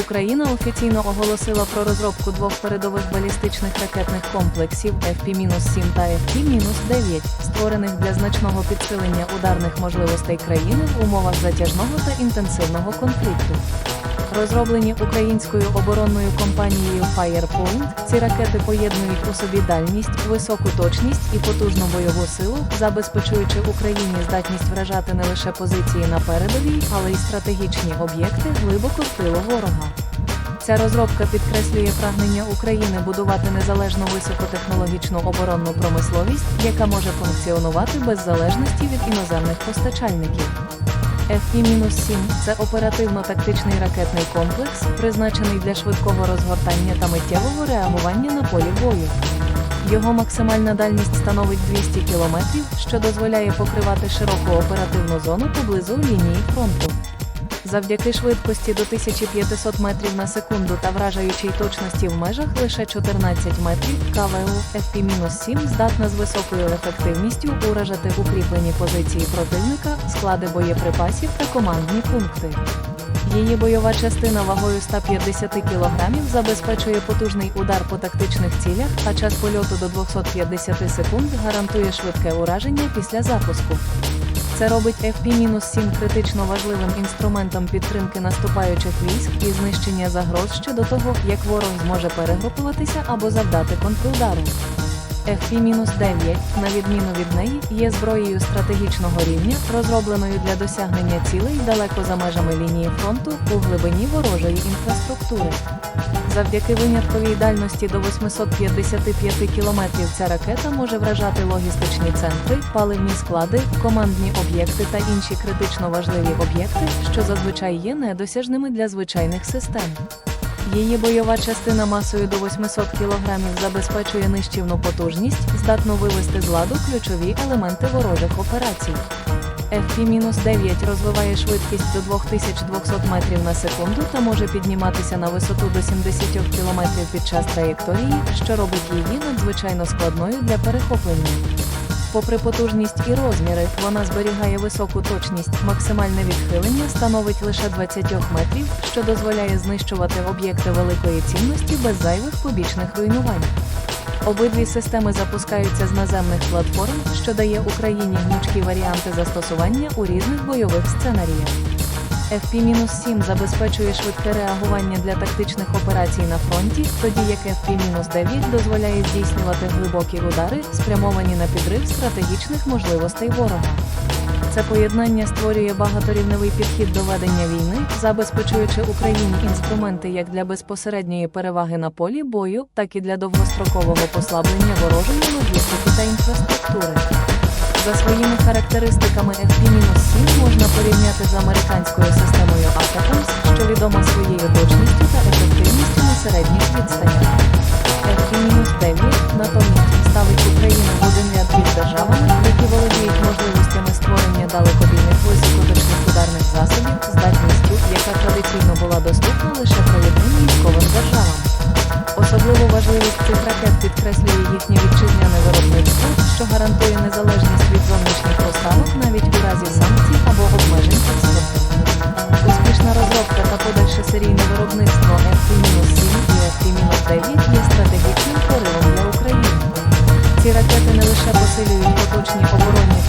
Україна офіційно оголосила про розробку двох передових балістичних ракетних комплексів FP-7 та FP-9, створених для значного підсилення ударних можливостей країни в умовах затяжного та інтенсивного конфлікту. Розроблені українською оборонною компанією Firepoint, ці ракети поєднують у собі дальність, високу точність і потужну бойову силу, забезпечуючи Україні здатність вражати не лише позиції на передовій, але й стратегічні об'єкти глибоко в тилу ворога. Ця розробка підкреслює прагнення України будувати незалежну високотехнологічну оборонну промисловість, яка може функціонувати без залежності від іноземних постачальників. FP-7 – це оперативно-тактичний ракетний комплекс, призначений для швидкого розгортання та миттєвого реагування на полі бою. Його максимальна дальність становить 200 км, що дозволяє покривати широку оперативну зону поблизу лінії фронту. Завдяки швидкості до 1500 метрів на секунду та вражаючій точності в межах лише 14 метрів, КВУ FP-7 здатна з високою ефективністю уражати укріплені позиції противника, склади боєприпасів та командні пункти. Її бойова частина вагою 150 кг забезпечує потужний удар по тактичних цілях, а час польоту до 250 секунд гарантує швидке ураження після запуску. Це робить FP-7 критично важливим інструментом підтримки наступаючих військ і знищення загроз ще до того, як ворог зможе перегрупуватися або завдати контрудару. FP-9, на відміну від неї, є зброєю стратегічного рівня, розробленою для досягнення цілей далеко за межами лінії фронту у глибині ворожої інфраструктури. Завдяки винятковій дальності до 855 км ця ракета може вражати логістичні центри, паливні склади, командні об'єкти та інші критично важливі об'єкти, що зазвичай є недосяжними для звичайних систем. Її бойова частина масою до 800 кг забезпечує нищівну потужність, здатну вивести з ладу ключові елементи ворожих операцій. FP-9 розвиває швидкість до 2200 метрів на секунду та може підніматися на висоту до 70 км під час траєкторії, що робить її надзвичайно складною для перехоплення. Попри потужність і розміри, вона зберігає високу точність. Максимальне відхилення становить лише 20 метрів, що дозволяє знищувати об'єкти великої цінності без зайвих побічних руйнувань. Обидві системи запускаються з наземних платформ, що дає Україні гнучкі варіанти застосування у різних бойових сценаріях. FP-7 забезпечує швидке реагування для тактичних операцій на фронті, тоді як FP-9 дозволяє здійснювати глибокі удари, спрямовані на підрив стратегічних можливостей ворога. Це поєднання створює багаторівневий підхід до ведення війни, забезпечуючи Україні інструменти як для безпосередньої переваги на полі бою, так і для довгострокового послаблення ворожої логістики та інфраструктури. За своїми характеристиками FP-7 можна порівняти з американською системою ATACMS, що відома своєю точністю та ефективністю на середніх відстанях. FP-9 натомість ставить Україну в один ряд із державами, які володіють можливостями створення далекобійних високоточних ударних засобів, здатністю, яка традиційно була доступна лише. Особливу важливість цих ракет підкреслює їхнє вітчизняне виробництво, що гарантує незалежність від зовнішніх поставок навіть у разі санкцій або обмежень експорту. Успішна розробка та подальше серійне виробництво FP-7 і FP-9 є стратегічним проривом для України. Ці ракети не лише посилюють поточні оборонні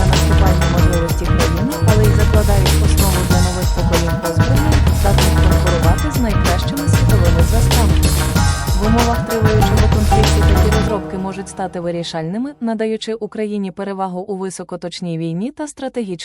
умовах триваючого конфлікту такі розробки можуть стати вирішальними, надаючи Україні перевагу у високоточній війні та стратегічному